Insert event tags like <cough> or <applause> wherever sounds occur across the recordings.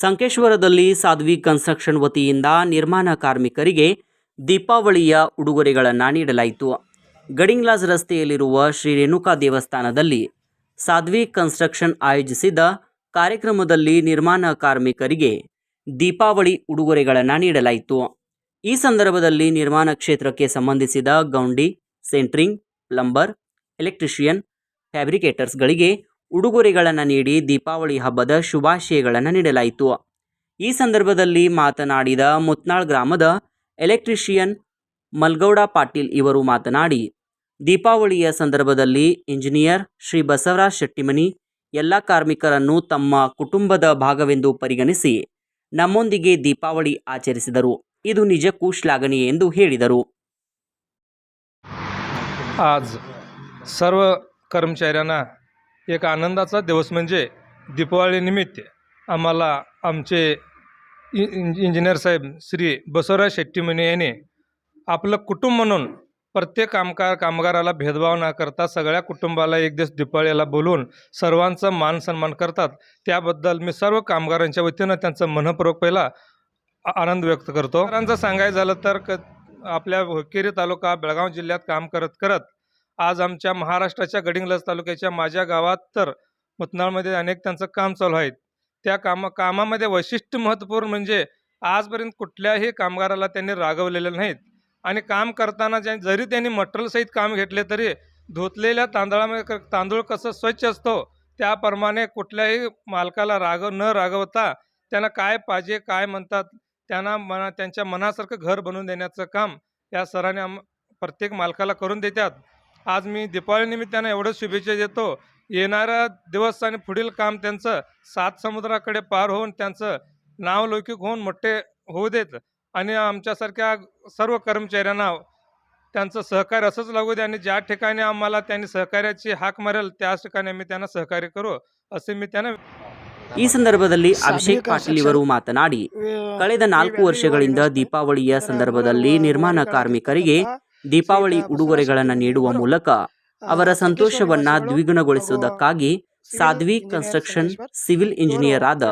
ಸಂಕೇಶ್ವರದಲ್ಲಿ Sadhvi construction ವತಿಯಿಂದ ನಿರ್ಮಾಣ ಕಾರ್ಮಿಕರಿಗೆ ದೀಪಾವಳಿಯ ಉಡುಗೊರೆಗಳನ್ನು ನೀಡಲಾಯಿತು. ಗಡಿಂಗ್ಲಾಸ್ ರಸ್ತೆಯಲ್ಲಿರುವ ಶ್ರೀ ರೇಣುಕಾ ದೇವಸ್ಥಾನದಲ್ಲಿ ಸಾಧ್ವಿ ಕನ್ಸ್ಟ್ರಕ್ಷನ್ ಆಯೋಜಿಸಿದ ಕಾರ್ಯಕ್ರಮದಲ್ಲಿ ನಿರ್ಮಾಣ ಕಾರ್ಮಿಕರಿಗೆ ದೀಪಾವಳಿ ಉಡುಗೊರೆಗಳನ್ನು ನೀಡಲಾಯಿತು. ಈ ಸಂದರ್ಭದಲ್ಲಿ ನಿರ್ಮಾಣ ಕ್ಷೇತ್ರಕ್ಕೆ ಸಂಬಂಧಿಸಿದ ಗೌಂಡಿ, ಸೆಂಟ್ರಿಂಗ್, ಪ್ಲಂಬರ್, ಎಲೆಕ್ಟ್ರಿಷಿಯನ್, ಫ್ಯಾಬ್ರಿಕೇಟರ್ಸ್ಗಳಿಗೆ ಉಡುಗೊರೆಗಳನ್ನು ನೀಡಿ ದೀಪಾವಳಿ ಹಬ್ಬದ ಶುಭಾಶಯಗಳನ್ನು ನೀಡಲಾಯಿತು ಈ ಸಂದರ್ಭದಲ್ಲಿ ಮಾತನಾಡಿದ ಮುತ್ನಾಳ್ ಗ್ರಾಮದ ಎಲೆಕ್ಟ್ರಿಷಿಯನ್ ಮಲ್ಗೌಡ ಪಾಟೀಲ್ ಇವರು ಮಾತನಾಡಿ ದೀಪಾವಳಿಯ ಸಂದರ್ಭದಲ್ಲಿ ಇಂಜಿನಿಯರ್ ಶ್ರೀ ಬಸವರಾಜ್ ಶೆಟ್ಟಿಮನಿ ಎಲ್ಲ ಕಾರ್ಮಿಕರನ್ನು ತಮ್ಮ ಕುಟುಂಬದ ಭಾಗವೆಂದು ಪರಿಗಣಿಸಿ ನಮ್ಮೊಂದಿಗೆ ದೀಪಾವಳಿ ಆಚರಿಸಿದರು ಇದು ನಿಜಕ್ಕೂ ಶ್ಲಾಘನೀಯ ಎಂದು ಹೇಳಿದರು आज सर्व कर्मचाऱ्यांना एक आनंदाचा दिवस म्हणजे दीपावळीनिमित्त आम्हाला आमचे इ इंजिनियर साहेब श्री बसवराज शेट्टीमने यांनी आपलं कुटुंब म्हणून प्रत्येक कामगार कामगाराला भेदभाव न करता सगळ्या कुटुंबाला एक दिवस दिपाळीला बोलवून सर्वांचा मान सन्मान करतात. त्याबद्दल मी सर्व कामगारांच्या वतीनं त्यांचं मनपूर्वक पहिला आनंद व्यक्त करतो. कामगारांचं सांगायचं झालं तर क आपल्या हुक्केरी तालुका बेळगाव जिल्ह्यात काम करत करत आज आमच्या महाराष्ट्राच्या गडिंग्लज तालुक्याच्या माझ्या गावात तर मुतनाळमध्ये अनेक त्यांचं काम चालू आहेत. त्या कामा कामामध्ये वैशिष्ट्य महत्त्वपूर्ण म्हणजे आजपर्यंत कुठल्याही कामगाराला त्यांनी रागवलेलं नाहीत. आणि काम करताना ज्या जरी त्यांनी मटेरियलसहित काम घेतले तरी धुतलेल्या तांदळामध्ये क- तांदूळ कसं स्वच्छ असतो त्याप्रमाणे कुठल्याही मालकाला रागव न रागवता त्यांना काय पाहिजे काय म्हणतात त्यांना मना त्यांच्या मनासारखं घर बनवून देण्याचं काम या सरांनी आम प्रत्येक मालकाला करून देतात. आज मी दीपावलीनिमित्तानं एवढंच शुभेच्छा देतो येणारा दिवस आणि पुढील काम त्यांचं सात समुद्राकडे पार होऊन त्यांचं नावलौकिक होऊन मोठे होऊ देत आणि आमच्यासारख्या सर्व कर्मचाऱ्यांना त्यांचं सहकार्य असंच लागू दे आणि ज्या ठिकाणी आम्हाला त्यांनी सहकार्याची हाक मारेल त्याच ठिकाणी आम्ही त्यांना सहकार्य करू असे मी त्यांना ಈ ಸಂದರ್ಭದಲ್ಲಿ ಅಭಿಷೇಕ್ ಪಾಟೀಲ್ ಇವರು ಮಾತನಾಡಿ ಕಳೆದ ನಾಲ್ಕು ವರ್ಷಗಳಿಂದ ದೀಪಾವಳಿಯ ಸಂದರ್ಭದಲ್ಲಿ ನಿರ್ಮಾಣ ಕಾರ್ಮಿಕರಿಗೆ ದೀಪಾವಳಿ ಉಡುಗೊರೆಗಳನ್ನು ನೀಡುವ ಮೂಲಕ ಅವರ ಸಂತೋಷವನ್ನ ದ್ವಿಗುಣಗೊಳಿಸುವುದಕ್ಕಾಗಿ ಸಾಧ್ವಿ ಕನ್ಸ್ಟ್ರಕ್ಷನ್ ಸಿವಿಲ್ ಇಂಜಿನಿಯರ್ ಆದ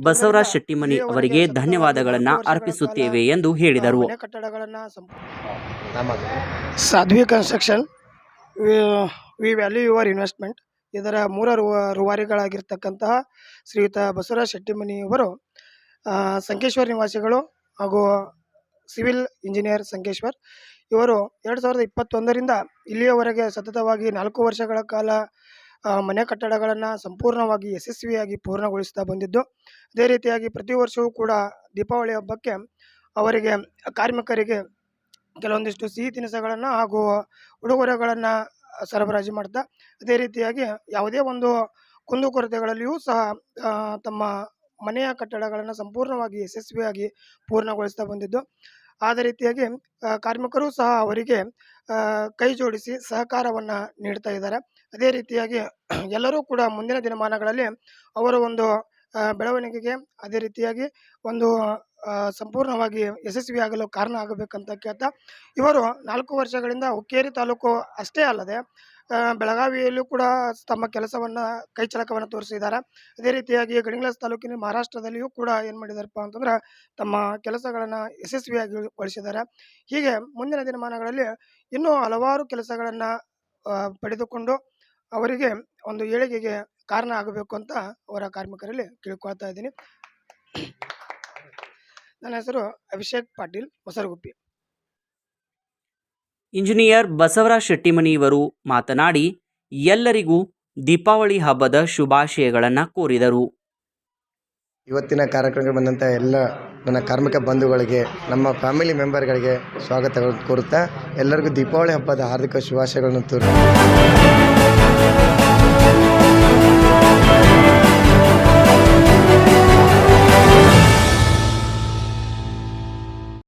ಬಸವರಾಜ್ ಶೆಟ್ಟಿಮನಿ ಅವರಿಗೆ ಧನ್ಯವಾದಗಳನ್ನು ಅರ್ಪಿಸುತ್ತೇವೆ ಎಂದು ಹೇಳಿದರು. Sadhvi construction we value your investment ಇದರ ಮೂರ ರುವ ರೂವಾರಿಗಳಾಗಿರ್ತಕ್ಕಂತಹ ಶ್ರೀಯುತ ಬಸವರಾಜ್ ಶೆಟ್ಟಿಮನಿಯವರು ಅವರು ಸಂಕೇಶ್ವರ್ ನಿವಾಸಿಗಳು ಹಾಗೂ ಸಿವಿಲ್ ಇಂಜಿನಿಯರ್ ಸಂಕೇಶ್ವರ್ ಇವರು ಎರಡು ಸಾವಿರದ ಇಪ್ಪತ್ತೊಂದರಿಂದ ಇಲ್ಲಿಯವರೆಗೆ ಸತತವಾಗಿ ನಾಲ್ಕು ವರ್ಷಗಳ ಕಾಲ ಮನೆ ಕಟ್ಟಡಗಳನ್ನು ಸಂಪೂರ್ಣವಾಗಿ ಯಶಸ್ವಿಯಾಗಿ ಪೂರ್ಣಗೊಳಿಸ್ತಾ ಬಂದಿದ್ದು, ಅದೇ ರೀತಿಯಾಗಿ ಪ್ರತಿ ವರ್ಷವೂ ಕೂಡ ದೀಪಾವಳಿ ಹಬ್ಬಕ್ಕೆ ಅವರಿಗೆ, ಕಾರ್ಮಿಕರಿಗೆ ಕೆಲವೊಂದಿಷ್ಟು ಸಿಹಿ ತಿನಿಸುಗಳನ್ನು ಹಾಗೂ ಉಡುಗೊರೆಗಳನ್ನು ಸರಬರಾಜು ಮಾಡ್ತಾ, ಅದೇ ರೀತಿಯಾಗಿ ಯಾವುದೇ ಒಂದು ಕುಂದುಕೊರತೆಗಳಲ್ಲಿಯೂ ಸಹ ತಮ್ಮ ಮನೆಯ ಕಟ್ಟಡಗಳನ್ನು ಸಂಪೂರ್ಣವಾಗಿ ಯಶಸ್ವಿಯಾಗಿ ಪೂರ್ಣಗೊಳಿಸ್ತಾ ಬಂದಿದ್ದು. ಆದ ರೀತಿಯಾಗಿ ಕಾರ್ಮಿಕರು ಸಹ ಅವರಿಗೆ ಕೈ ಜೋಡಿಸಿ ಸಹಕಾರವನ್ನು ನೀಡ್ತಾ ಇದ್ದಾರೆ. ಅದೇ ರೀತಿಯಾಗಿ <clears throat> ಎಲ್ಲರೂ ಕೂಡ ಮುಂದಿನ ದಿನಮಾನಗಳಲ್ಲಿ ಅವರ ಒಂದು ಬೆಳವಣಿಗೆಗೆ ಅದೇ ರೀತಿಯಾಗಿ ಒಂದು ಸಂಪೂರ್ಣವಾಗಿ ಯಶಸ್ವಿಯಾಗಲು ಕಾರಣ ಆಗಬೇಕಂತ ಕೇಳ್ತಾ, ಇವರು ನಾಲ್ಕು ವರ್ಷಗಳಿಂದ ಹುಕ್ಕೇರಿ ತಾಲೂಕು ಅಷ್ಟೇ ಅಲ್ಲದೆ ಬೆಳಗಾವಿಯಲ್ಲೂ ಕೂಡ ತಮ್ಮ ಕೆಲಸವನ್ನು ಕೈಚಳಕವನ್ನು ತೋರಿಸಿದ್ದಾರೆ. ಅದೇ ರೀತಿಯಾಗಿ ಗಡಿಂಗ್ಲಾಸ್ ತಾಲೂಕಿನ ಮಹಾರಾಷ್ಟ್ರದಲ್ಲಿಯೂ ಕೂಡ ಏನು ಮಾಡಿದಾರಪ್ಪ ಅಂತಂದ್ರೆ, ತಮ್ಮ ಕೆಲಸಗಳನ್ನು ಯಶಸ್ವಿಯಾಗಿ ಗೊಳಿಸಿದ್ದಾರೆ ಹೀಗೆ ಮುಂದಿನ ದಿನಮಾನಗಳಲ್ಲಿ ಇನ್ನೂ ಹಲವಾರು ಕೆಲಸಗಳನ್ನು ಪಡೆದುಕೊಂಡು ಅವರಿಗೆ ಒಂದು ಏಳಿಗೆಗೆ ಕಾರಣ ಆಗಬೇಕು ಅಂತ ಅವರ ಕಾರ್ಮಿಕರಲ್ಲಿ ಕೇಳ್ಕೊಳ್ತಾ ಇದ್ದೀನಿ. ನನ್ನ ಹೆಸರು ಅಭಿಷೇಕ್ ಪಾಟೀಲ್, ಹೊಸರಗುಪ್ಪಿ. ಇಂಜಿನಿಯರ್ ಬಸವರಾಜ್ ಶೆಟ್ಟಿಮನಿ ಇವರು ಮಾತನಾಡಿ, ಎಲ್ಲರಿಗೂ ದೀಪಾವಳಿ ಹಬ್ಬದ ಶುಭಾಶಯಗಳನ್ನು ಕೋರಿದರು. ಇವತ್ತಿನ ಕಾರ್ಯಕ್ರಮಕ್ಕೆ ಬಂದಂಥ ಎಲ್ಲ ನನ್ನ ಕಾರ್ಮಿಕ ಬಂಧುಗಳಿಗೆ, ನಮ್ಮ ಫ್ಯಾಮಿಲಿ ಮೆಂಬರ್ಗಳಿಗೆ ಸ್ವಾಗತ ಕೋರುತ್ತಾ, ಎಲ್ಲರಿಗೂ ದೀಪಾವಳಿ ಹಬ್ಬದ ಹಾರ್ದಿಕ ಶುಭಾಶಯಗಳನ್ನು ತೋರಿ